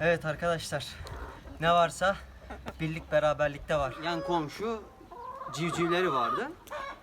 Evet arkadaşlar. Ne varsa birlik beraberlikte var. Yan komşu civcivleri vardı.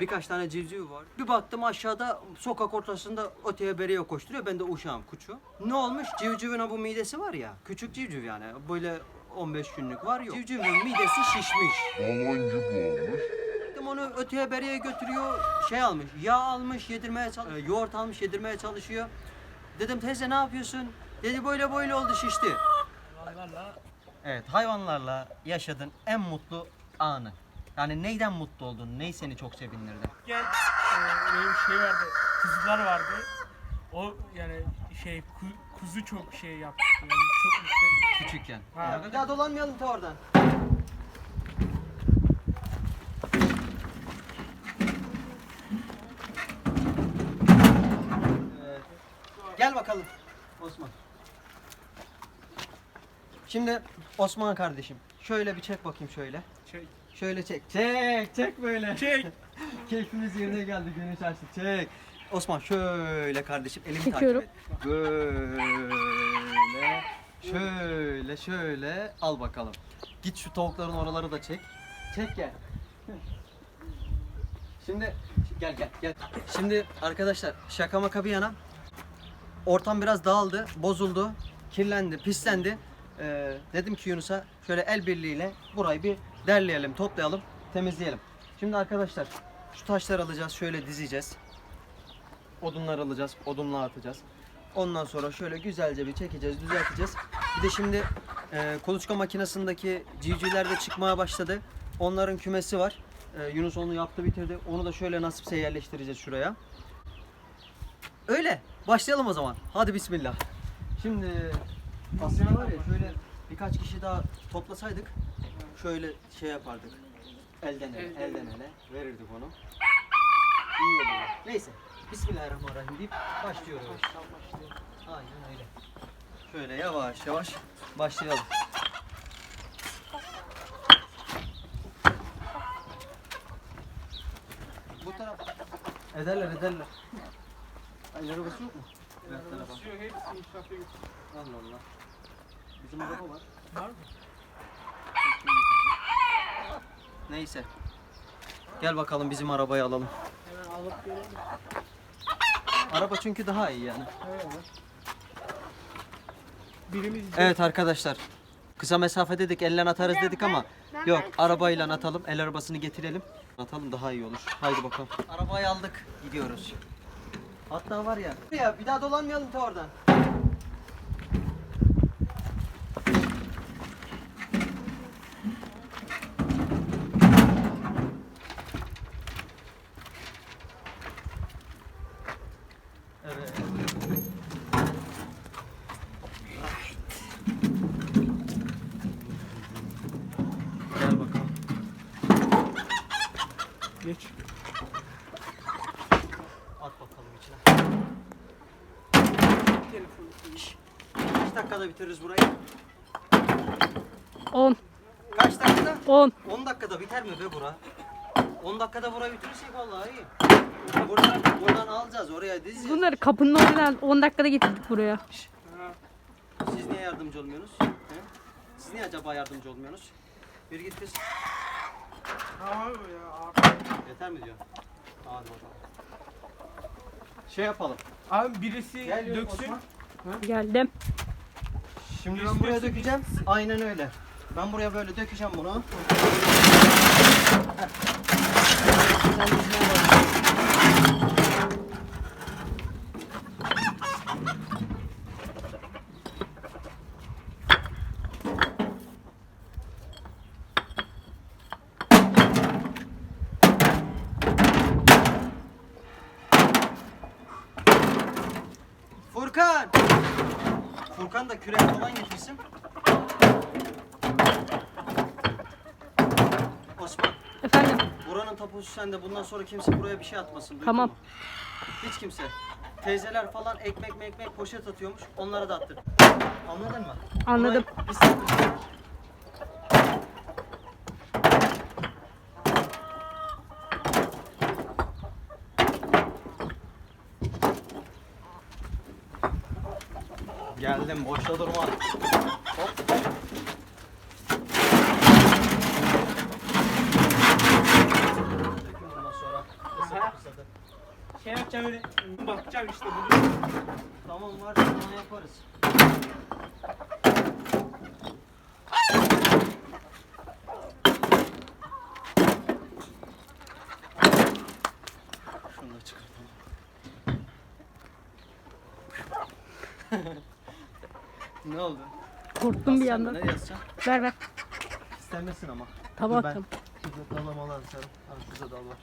Birkaç tane civciv var. Bir baktım aşağıda sokak ortasında öteye beriye koşturuyor. Ben de uşağım kuçu. Ne olmuş? Civcivin bu midesi var ya. Küçük civciv yani. Böyle 15 günlük var yok. Civcivin midesi şişmiş. Balon gibi olmuş. Dedim onu öteye beriye götürüyor. Şey almış, yağ almış, yedirmeye çalışıyor. Yoğurt almış, yedirmeye çalışıyor. Dedim teyze ne yapıyorsun? Dedi böyle böyle oldu şişti. Evet, hayvanlarla yaşadığın en mutlu anı. Yani neyden mutlu oldun? Ney seni çok sevindirdi? Gel e, benim şey vardı. Kuzular vardı. O yani şey ku- kuzu çok şey yaptı. Yani çok mutlu. Küçükken. Ha. Ya, daha dolanmayalım ta oradan. Gel bakalım Osman. Şimdi Osman kardeşim şöyle bir çek bakayım şöyle. Şey, Şöyle çek. Çek, çek böyle. çek. Keyfimiz yerine geldi güneş açtı. Çek. Osman şöyle kardeşim elimi Çekiyorum. takip et. Böyle. Şöyle şöyle al bakalım. Git şu tavukların oraları da çek. Çek gel. Şimdi gel gel gel. Şimdi arkadaşlar şaka maka bir yana ortam biraz dağıldı, bozuldu, kirlendi, pislendi. Ee, dedim ki Yunus'a şöyle el birliğiyle burayı bir derleyelim, toplayalım, temizleyelim. Şimdi arkadaşlar şu taşları alacağız, şöyle dizeceğiz. Odunlar alacağız, odunla atacağız. Ondan sonra şöyle güzelce bir çekeceğiz, düzelteceğiz. Bir de şimdi e, kuluçka makinesindeki civcivler de çıkmaya başladı. Onların kümesi var. E, Yunus onu yaptı bitirdi. Onu da şöyle nasipse yerleştireceğiz şuraya. Öyle. Başlayalım o zaman. Hadi bismillah. Şimdi aslında var ya şöyle birkaç kişi daha toplasaydık şöyle şey yapardık. Elden ele, elden ele verirdik onu. İyi olurdu. Neyse. Bismillahirrahmanirrahim deyip başlıyoruz. Aynen öyle. Şöyle yavaş yavaş başlayalım. Bu taraf ederler ederler. Ay arabası yok mu? Evet, gitti. Allah Allah. Bizim araba var. Var mı? Neyse. Gel bakalım bizim arabayı alalım. Hemen alıp gelelim. Araba çünkü daha iyi yani. Evet. Birimiz Evet arkadaşlar. Kısa mesafe dedik, elle atarız dedik ama yok arabayla atalım, el arabasını getirelim. Atalım daha iyi olur. Haydi bakalım. Arabayı aldık, gidiyoruz. Hatta var ya. Ya bir daha dolanmayalım ta oradan. Evet. Gel bakalım. Geç. At bakalım içine. Telefonu. Kaç dakikada bitiririz burayı? 10. Kaç dakikada? 10. 10 dakikada biter mi be bura? 10 dakikada burayı bitirirsek vallahi iyi. Buradan, buradan alacağız oraya dizeceğiz. Bunları kapının oradan 10 dakikada getirdik buraya. Siz niye yardımcı olmuyorsunuz? He? Siz niye acaba yardımcı olmuyorsunuz? Bir git kız. Tamam ya abi. Yeter mi diyor? Hadi bakalım. Şey yapalım. Abi birisi Gel döksün. Osman. Geldim. Şimdi ben buraya döksün. dökeceğim. Aynen öyle. Ben buraya böyle dökeceğim bunu. Sen. Furkan! Furkan da kürek falan getirsin. Osman, Efendim. buranın tapusu sende. Bundan sonra kimse buraya bir şey atmasın. duydun Tamam. mu? Hiç kimse. Teyzeler falan ekmek ekmek poşet atıyormuş. Onlara da attır. Anladın mı? Anladım. Burayı biz Geldim boşta durma. Hop. Şey yapacağım öyle bakacağım işte bunu. Tamam var onu yaparız. Ne oldu? Korktum bir Sen yandan. Ne yazacaksın? Ver ver. İstenmesin ama. Tamam Dur ben tamam. Şurada dalamalar sarım. Ha şurada dal var.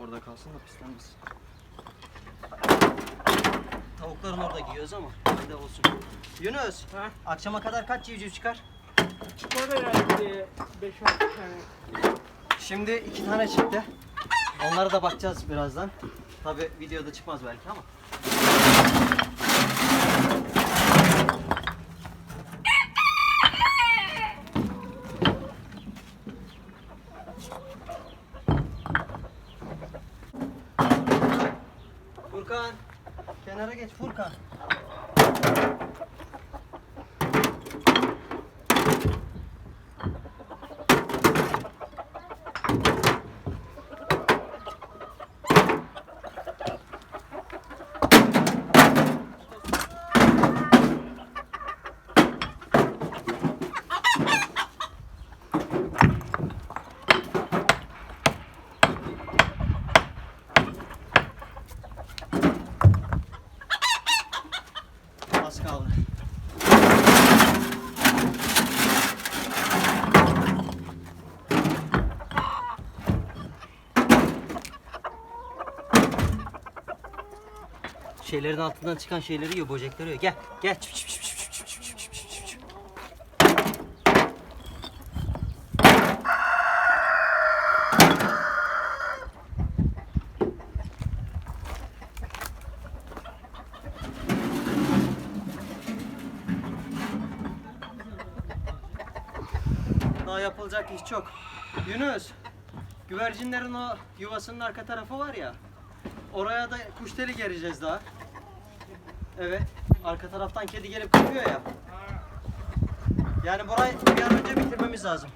Orada kalsın da pislenmesin. Tavukların orada giyiyoruz ama bir de olsun. Yunus, Ha? akşama kadar kaç civciv çıkar? Çıkmadı herhalde 5-6 tane. Şimdi iki tane çıktı. Onlara da bakacağız birazdan. Tabi videoda çıkmaz belki ama. Furkan, kenara geç Furkan. Az kaldı. Şeylerin altından çıkan şeyleri yiyor, böcekleri yiyor. Gel, gel. Çıp, çıp, çıp, çıp. Daha yapılacak iş çok. Yunus, güvercinlerin o yuvasının arka tarafı var ya. Oraya da kuş teli gereceğiz daha. Evet. Arka taraftan kedi gelip kapıyor ya. Yani burayı bir an önce bitirmemiz lazım.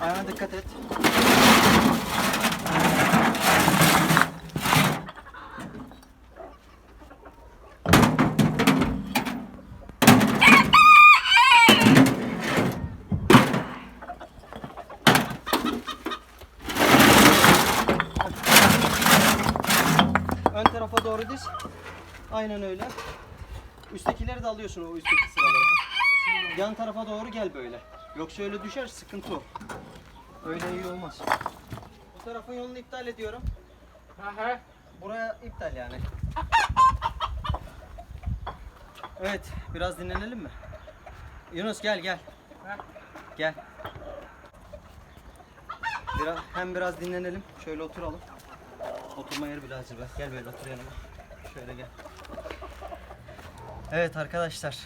Ayağına dikkat et. Ön tarafa doğru diz. Aynen öyle. Üsttekileri de alıyorsun o üstteki sıraları. Yan tarafa doğru gel böyle. Yoksa öyle düşer sıkıntı o. Öyle iyi olmaz. Bu tarafın yolunu iptal ediyorum. Aha. Buraya iptal yani. Evet, biraz dinlenelim mi? Yunus gel gel. Ha? Gel. Biraz, hem biraz dinlenelim. Şöyle oturalım. Oturma yeri bile hazır. ver. Gel böyle otur yanıma. Şöyle gel. Evet arkadaşlar.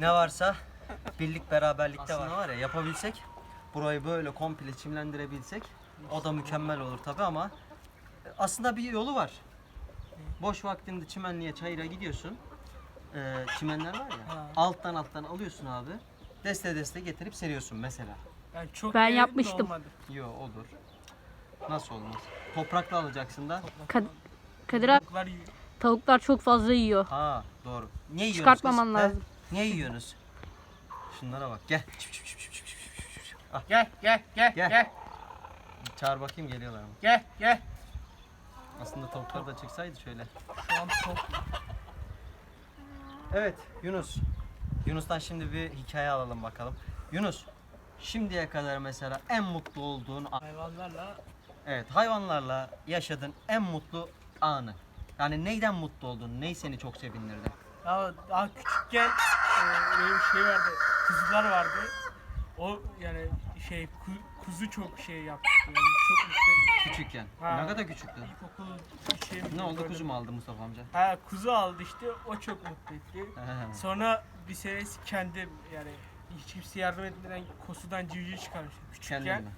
Ne varsa birlik beraberlikte var. var ya yapabilsek burayı böyle komple çimlendirebilsek o da mükemmel olur tabi ama aslında bir yolu var. Boş vaktinde çimenliğe çayıra gidiyorsun. Ee, çimenler var ya. Ha. Alttan alttan alıyorsun abi. Deste deste getirip seriyorsun mesela. Yani çok Ben de yapmıştım. olmadı. Yo olur. Nasıl olmaz? Toprakla alacaksın da. Kad- Kadir abi Tavuklar yiyor. tavuklar çok fazla yiyor. Ha doğru. Ne yiyorsunuz Çıkartmaman kız? lazım. He? Ne yiyorsunuz? Şunlara bak gel. Çıp, çıp, çıp, çıp, çıp, çıp, çıp, çıp. Ah, Gel gel gel Gel. gel çağır bakayım geliyorlar mı? gel gel. Aslında tavuklar da çıksaydı şöyle. Şu an top. Evet Yunus. Yunus'tan şimdi bir hikaye alalım bakalım. Yunus şimdiye kadar mesela en mutlu olduğun an- Hayvanlarla evet hayvanlarla yaşadığın en mutlu anı. Yani neyden mutlu oldun? Ney seni çok sevindirdi? Ya daha küçükken e, benim şey vardı, kızlar vardı. O yani şey ku- kuzu çok şey yaptı. Yani çok mutlu. Küçükken. Ha. Ne kadar küçüktü? İlkokul bir şey Ne oldu böyle- kuzu mu aldı Mustafa amca? Ha kuzu aldı işte o çok mutlu etti. Sonra bir senesi kendim yani hiç kimse yardım etmeden kosudan civciv çıkarmıştım küçükken. Kendin mi?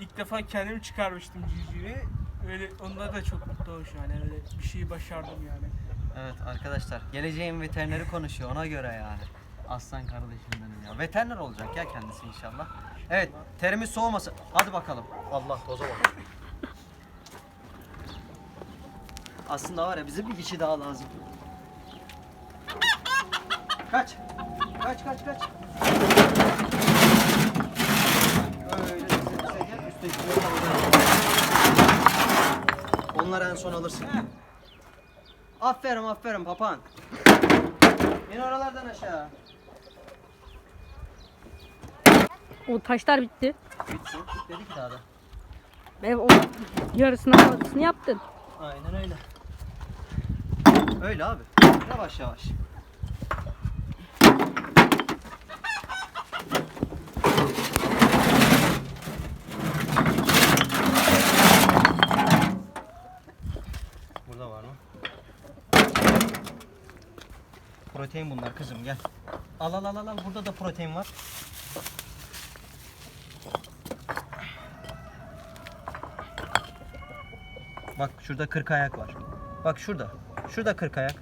İlk defa kendim çıkarmıştım civcivi. Öyle onda da çok mutlu olmuş yani öyle bir şeyi başardım yani. Evet arkadaşlar geleceğin veterineri konuşuyor ona göre yani. Aslan kardeşim benim ya. Veteriner olacak ya kendisi inşallah. Evet terimiz soğumasın. Hadi bakalım. Allah toza bak. Aslında var ya bize bir kişi daha lazım. Kaç. Kaç kaç kaç. Öyle üsttekileri. Onları en son alırsın. Aferin aferin papağan. İn oralardan aşağı. O taşlar bitti. Bitsin. Dedik daha da. Ve o yarısını fazlasını yaptın. Aynen öyle. Öyle abi. Yavaş yavaş. Burada var mı? Protein bunlar kızım gel. Al al al al burada da protein var. Bak şurada kırk ayak var. Bak şurada. Şurada kırk ayak.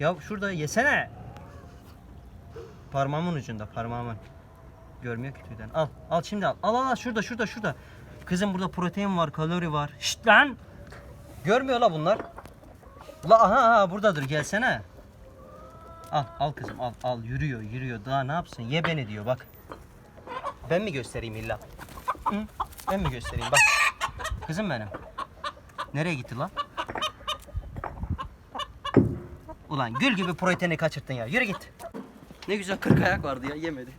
Ya şurada yesene. Parmağımın ucunda parmağımın. Görmüyor ki tüyden. Al. Al şimdi al. Al al al şurada şurada şurada. Kızım burada protein var, kalori var. Şşt lan. Görmüyor la bunlar. La aha, aha buradadır gelsene. Al al kızım al al yürüyor yürüyor. Daha ne yapsın? Ye beni diyor bak. Ben mi göstereyim illa? Hı? Ben mi göstereyim bak. Kızım benim. Nereye gitti lan? Ulan gül gibi proteini kaçırttın ya. Yürü git. Ne güzel kırk ayak vardı ya yemedi.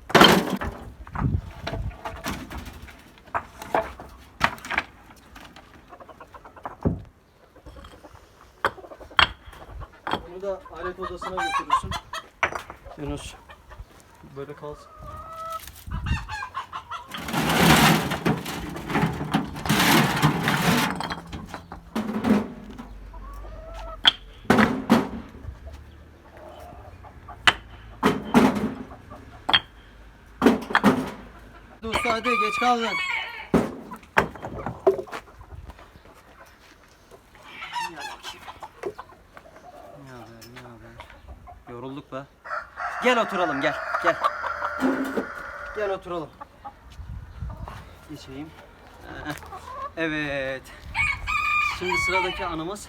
Bunu alet odasına götürürsün. Yunus. Böyle kalsın. Usta hadi geç kaldın. Gel bakayım. Ne haber ne haber? Yorulduk be. Gel oturalım gel gel. Gel oturalım. Geçeyim. Ee, Evet. Şimdi sıradaki anımız.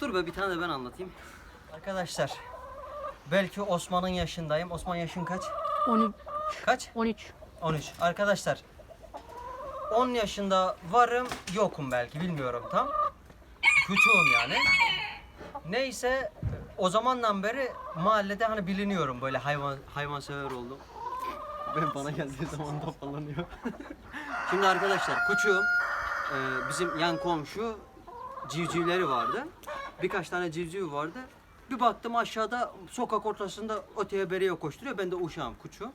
Dur be bir tane de ben anlatayım. Arkadaşlar. Belki Osman'ın yaşındayım. Osman yaşın kaç? 13. Kaç? 13. 13. Arkadaşlar 10 yaşında varım yokum belki bilmiyorum tam. Küçüğüm yani. Neyse o zamandan beri mahallede hani biliniyorum böyle hayvan hayvansever oldum. Ben bana geldiği zaman toparlanıyor. Şimdi arkadaşlar küçüğüm. Ee, bizim yan komşu civcivleri vardı. Birkaç tane civciv vardı. Bir baktım aşağıda sokak ortasında öteye beriye koşturuyor. Ben de uşağım küçüğüm.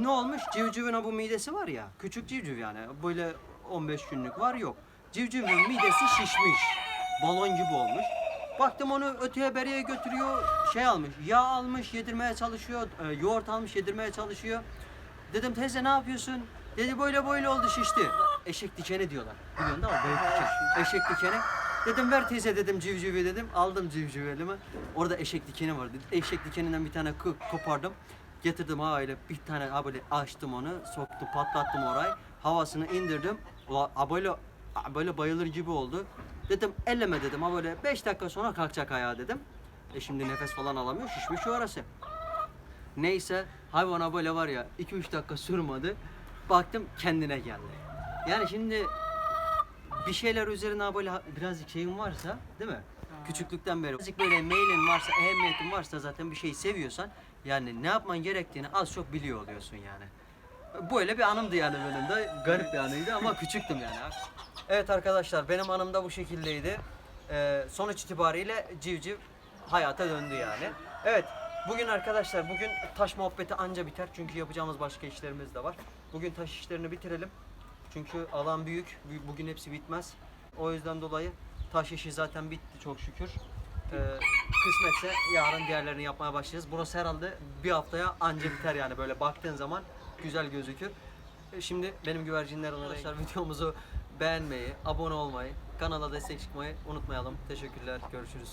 Ne olmuş? Civcivin bu midesi var ya. Küçük civciv yani. Böyle 15 günlük var yok. Civcivin midesi şişmiş. Balon gibi olmuş. Baktım onu öteye beriye götürüyor. Şey almış. Yağ almış yedirmeye çalışıyor. e, yoğurt almış yedirmeye çalışıyor. Dedim teyze ne yapıyorsun? Dedi böyle böyle oldu şişti. Eşek dikeni diyorlar. Biliyorsun değil mi? Büyük diken. Eşek dikeni. Dedim ver teyze dedim civcivi dedim. Aldım civcivi elime. Orada eşek dikeni vardı. Eşek dikeninden bir tane kı- kopardım. Getirdim ha öyle bir tane ha böyle açtım onu. Soktum patlattım orayı. Havasını indirdim. Ula, ha böyle böyle bayılır gibi oldu. Dedim elleme dedim ha böyle 5 dakika sonra kalkacak ayağa dedim. E şimdi nefes falan alamıyor şişmiş orası. Neyse hayvana böyle var ya 2-3 dakika sürmedi. Baktım kendine geldi. Yani şimdi bir şeyler üzerine böyle birazcık şeyin varsa değil mi? Küçüklükten beri birazcık böyle meylin varsa, ehemmiyetin varsa zaten bir şeyi seviyorsan yani ne yapman gerektiğini az çok biliyor oluyorsun yani. Böyle bir anımdı yani benim de. Garip bir anıydı ama küçüktüm yani. Evet arkadaşlar benim anım da bu şekildeydi. Ee, sonuç itibariyle civciv hayata döndü yani. Evet Bugün arkadaşlar bugün taş muhabbeti anca biter çünkü yapacağımız başka işlerimiz de var. Bugün taş işlerini bitirelim. Çünkü alan büyük. bu- Bugün hepsi bitmez. O yüzden dolayı taş işi zaten bitti çok şükür. Ee, kısmetse yarın diğerlerini yapmaya başlayacağız. Burası herhalde bir haftaya anca biter yani böyle baktığın zaman güzel gözükür. E, Şimdi benim güvercinler arkadaşlar videomuzu beğenmeyi, abone olmayı, kanala destek çıkmayı unutmayalım. Teşekkürler. Görüşürüz.